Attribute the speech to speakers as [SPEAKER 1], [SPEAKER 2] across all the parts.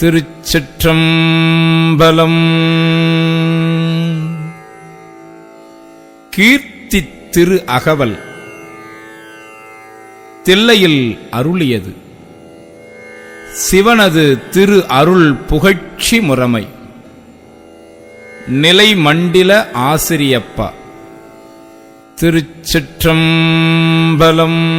[SPEAKER 1] திருச்சிற்றம்பலம். கீர்த்தி திரு அகவல் தில்லையில் அருளியது. சிவனது திரு அருள் புகழ்ச்சி முறைமை. நிலை மண்டில ஆசிரியப்பா. திருச்சிற்றம்பலம்.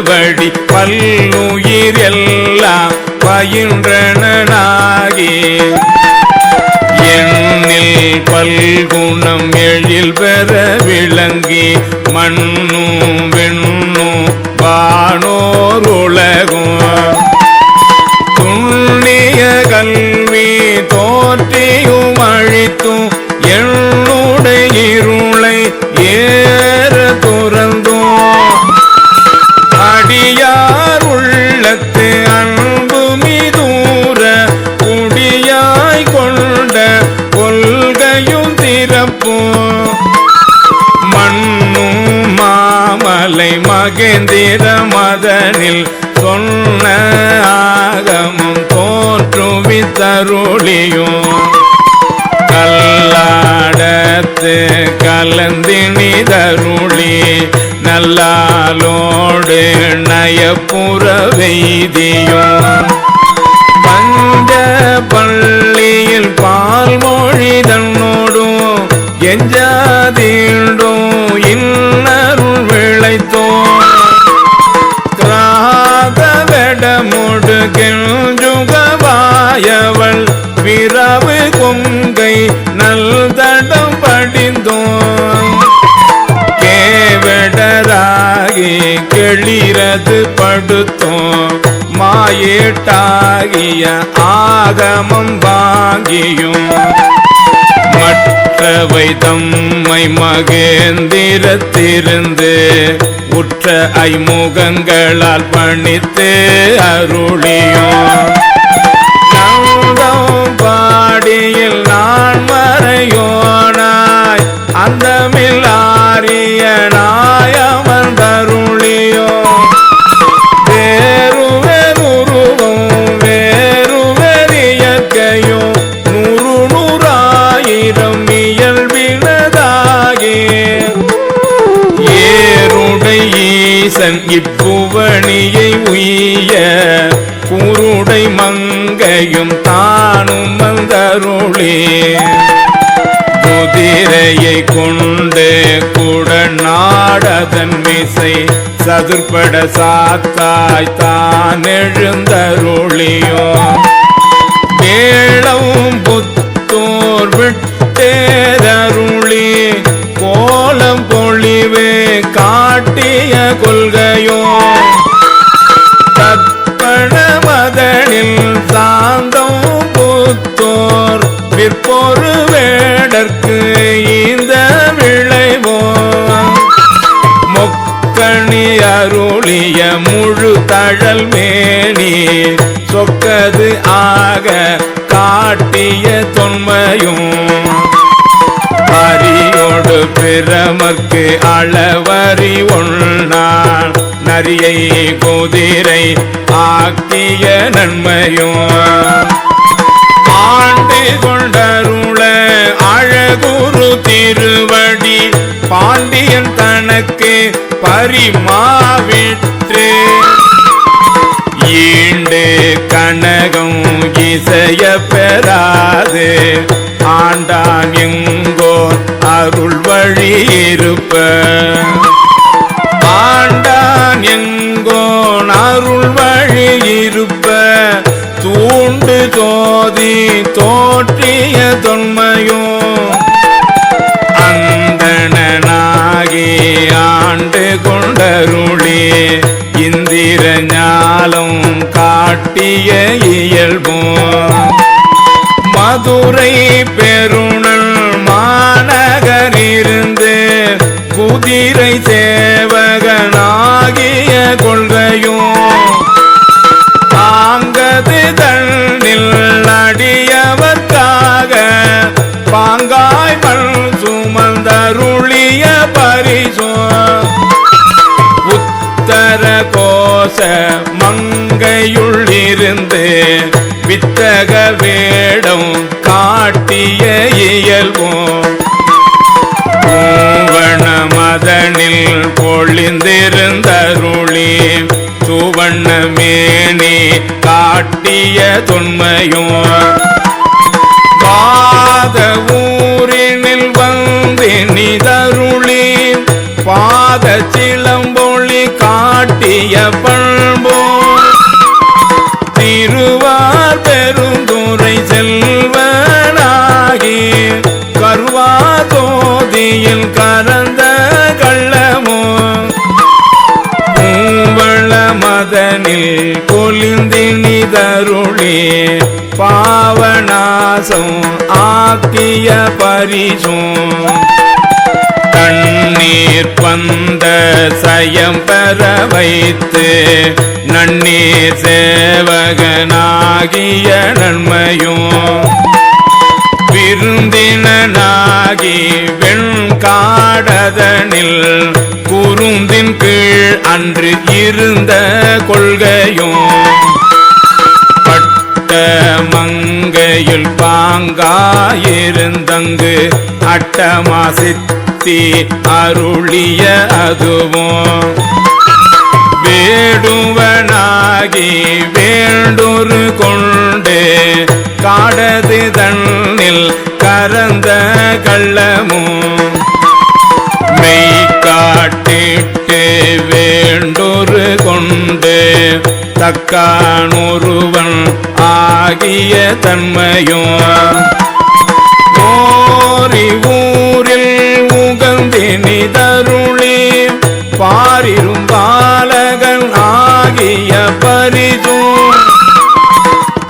[SPEAKER 1] திருவடி பல்லுயிர் எல்லாம் பயின்றனாகி எண்ணில் பல்குணம் எழில் பெற விளங்கி. மண்ணும் வெண்ணும் வானோர் உலகும். மாமலை மகேந்திர மதனில் சொன்ன ஆகமும் தோற்றுவித்தருளியும். கல்லாடத்து கலந்தினிதருளி நல்லாலோடு நயப்புற வெய்தியும். பஞ்ச பள்ளியில் பால் மொழி தன்னோடும் எஞ்ச கெஞ்சுகவாயவள். விரவு கொங்கை நல் தடம் படிந்தோம். கேவடராகி கெளிரது படுத்தோம். மாயேட்டாகிய ஆகமம் வாங்கியும். மற்றவை தம்மை மகேந்திரத்திருந்து உற்ற ஐமுகங்களால் பணித்து அருளியும். அருளே குதிரையை கொண்டு கூட நாடதன் மிசை சதுர்பட சாத்தாய் தான் எழுந்தருளியோ. கேளவும் புத்தோர் விட்டேதருளி கோலம் பொழிவே காட்டிய கொள்கையோ. புத்தோர் விற்போரு வேடற்கு இந்த விளைவோ மொக்கணி அருளிய முழு தழல் மேனி சொக்கது ஆக காட்டிய தொன்மையும். அரியோடு பிரமக்கு அளவறி ஒன்றான் நரியை குதிரை ஆக்கிய நன்மையும். ஆண்டு கொண்டருள அழகுரு திருவடி பாண்டியன் தனக்கு பரிமாவிற்று. ஈண்டு கனகம் இசைய பெறாது. ஆண்டான் எங்கோ அருள் வழி இருப்ப. ஆண்டான் எங்கோ அருள் வழி இருப்ப. தூண்டு தோதி தோற்றிய தொன்மையும் அந்தனாகி ஆண்டு கொண்டருளே இந்திர ஞாலம் காட்டிய இயல்பும் மதுரை பெருணல் மாநகரிருந்து குதிரை பரிசோ உத்தர கோச மங்கையுள்ளிருந்து வித்தக வேடம் காட்டிய இயல்போம். பூவண மதனில் பொழிந்திருந்தருளி சுவண்ண மேனி காட்டிய தொன்மையும். பாதவும் பாத சிலம்பொழி காட்டிய பண்போ திருவார் பெருந்துரை செல்வனாகி கருவா தோதியில் கரந்த கள்ளமோ. பூவள மதனில் கொலிந்தினி கொலிந்தினிதருளி பாவநாசம் ஆக்கிய பரிசும். நன்னீர் பந்த சயம் பெற வைத்து நன்னீர் சேவகனாகிய நன்மையும் விருந்தினனாகி வெண்காடதனில் குருந்தின் கீழ் அன்று இருந்த கொள்கையும் பட்ட மங்கையில் பாங்காயிருந்தங்கு அட்டமாசித்தி அருளிய அதுவும். வேடுவனாகி வேண்டொரு கொண்டு காடது தன்னில் கரந்த கள்ளமும். மெய் காட்டிட்டு வேண்டொரு கொண்டு தக்கானொருவன் ஆகிய தன்மையும். ஓரி ஊரி உகந்தினிதருளி பாரிரும் பாலகன் ஆகிய பரிதும்.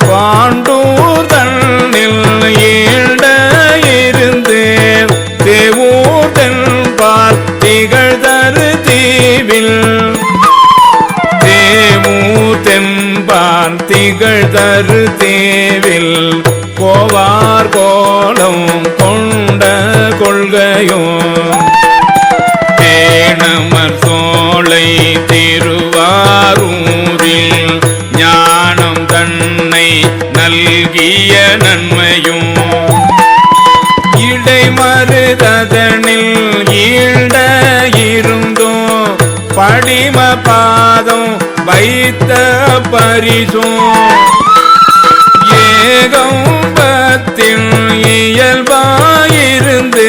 [SPEAKER 1] பாண்டு படிம பாதம் வைத்த பரிசும். ஏகம்பத்தின் இயல்பாயிருந்து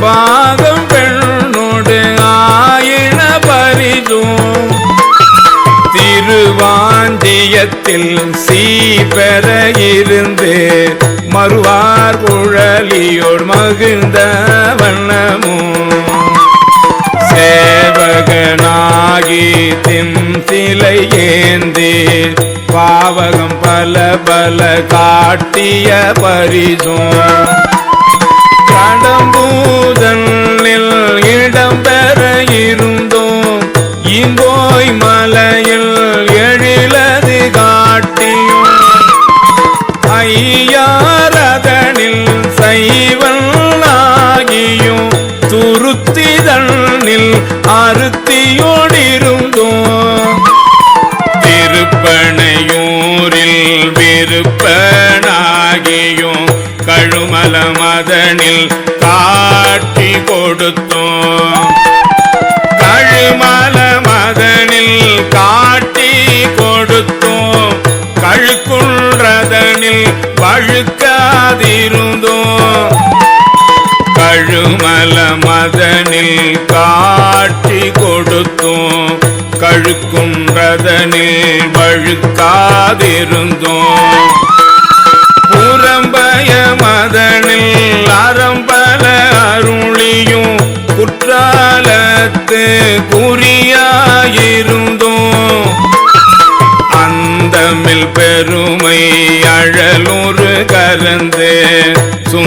[SPEAKER 1] பாகம் பெண்ணோடு ஆயின பரிசும். திருவாஞ்சியத்தில் சீபெற இருந்து மறுவார் குழலியோர் மகிழ்ந்த வண்ணமும். சேவகனாகி தின் சிலை ஏந்தி பாவகம் பல பல காட்டிய பரிசும். கடம்பூதனில் இடம்பெற இருந்தோம் இங்கோய் மலையில் எழிலது காட்டியும். ஐயாரதனில் சைவன் மதனில் காட்டி கொடுத்தோம் கழுக்குன்றதனில் வழுக்காதிருந்தோம். புறம்பய மதனில் அறம்பல அருளியும் குற்றாலத்து குறியாயிருந்தோம். அந்தமில் பெருமை அழலுறு கலந்தேன்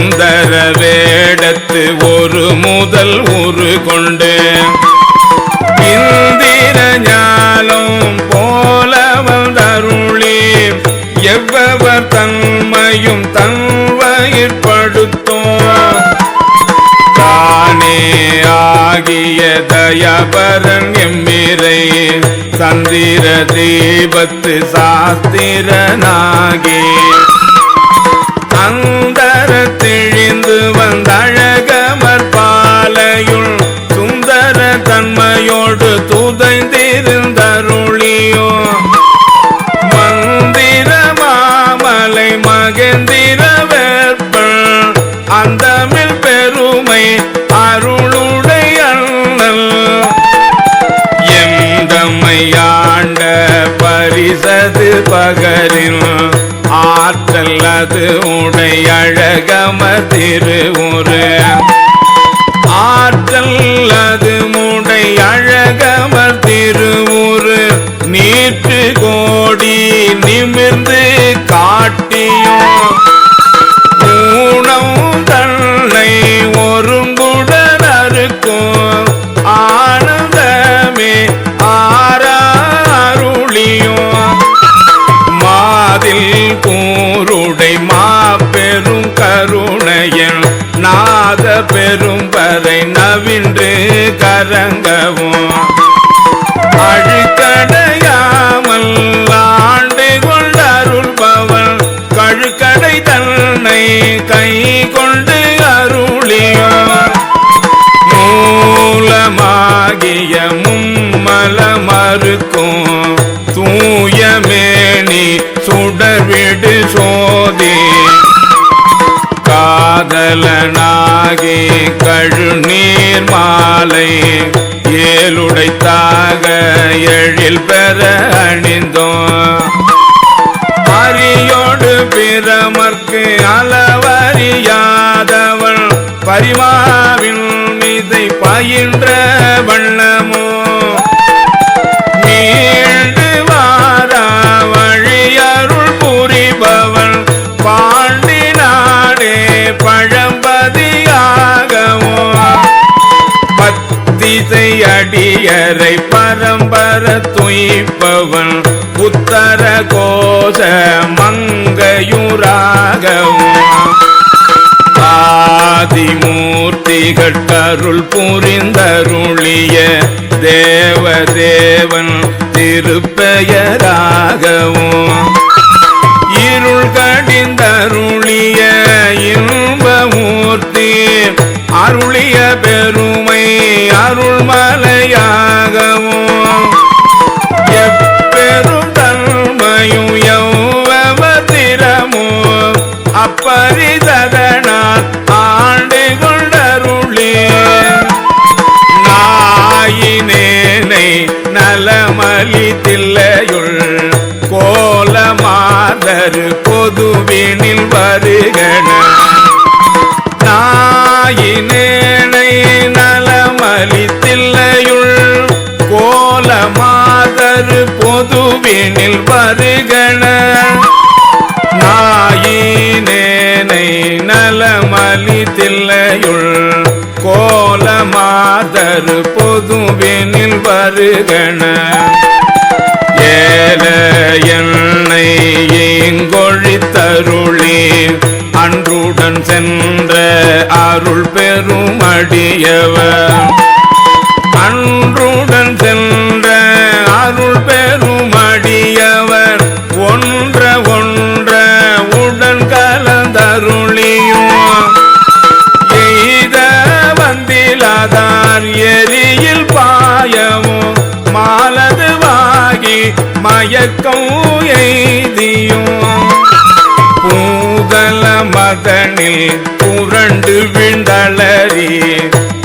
[SPEAKER 1] சுந்தர வேடத்து ஒரு முதல் ஒரு கொண்டு இந்திர ஞானம் போல வந்தருளி. எவ்வவர் தன்மையும் தன்வயிற்படுத்தோம் தானே ஆகிய தயபரன் எம்மிரை. சந்திர தீபத்து சாஸ்திரனாகி. அந்தர திழிந்து வந்தழகமர் பாலையுள் சுந்தர தன்மையோடு துதைந்திருந்தருளியோ ஆற்றல் உடை அழகம திருவுரு. ஆற்றல் அது முடை அழகமர் திருவுரு. நீற்று கோடி நிமிர்ந்து காட்டியும் காதலனாகி கழுநீர் மாலை ஏழுடைத்தாக எழில் பெற அணிந்தோம். அரியோடு பிரமர்க்கு அளவறியாதவள் பரிமாவின் மீதை பயின்ற வண்ணமோ இசை அடியரை பரம்பர துய்ப்பவன் உத்தர கோஷ மங்கையுராகவும். ஆதிமூர்த்திகள் கருள் புரிந்தருளிய தேவதேவன் திருப்பெயர் பொதுவினில் வருகன. நாயினேனை நலமளித்தில்லையுள் கோலமாதரு பொதுவினில் வருகன. நாயினேனை நலமளித்தில்லையுள் கோலமாதரு பொதுவினில் வருகன. ஏழையன் அருளே. அன்றுடன் சென்ற அருள் பெருமடியவர் அன்றுடன் சென்ற அருள் பெருமடியவர் ஒன்ற ஒன்ற உடன் கலந்தருளியும். எய்த வந்திலாதார் எரியில் பாயவும். மாலதுவாகி மயக்கம் எய்தியும். பூதல மதனில் புரண்டு விண்டலறி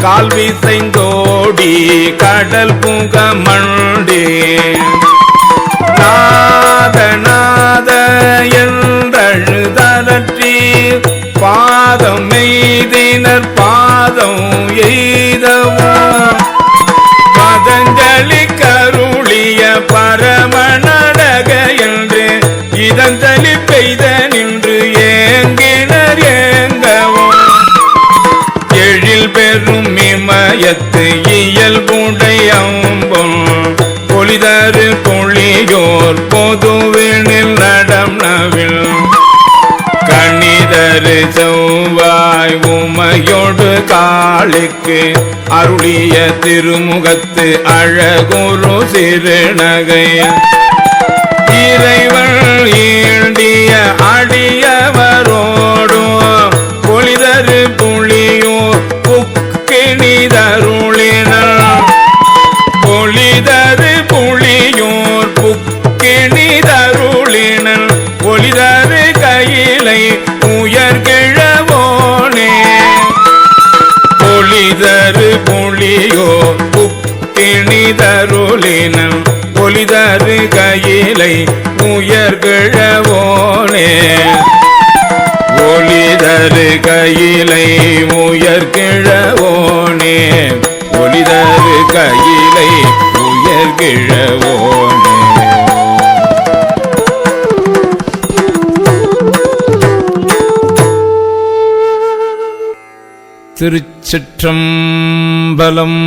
[SPEAKER 1] கால் விசைந்தோடி கடல் பூங்க மண்டே. நாதநாத என்றழுதலற்றி பாதம் எய்தினர் பாதம் எய்தவும். செவ்வாய் உமையோடு காளிக்கு அருளிய திருமுகத்து அழகுரு சிறுநகை. இறைவன் ஈண்டிய அடியவ திருச்சிற்றம்பலம்.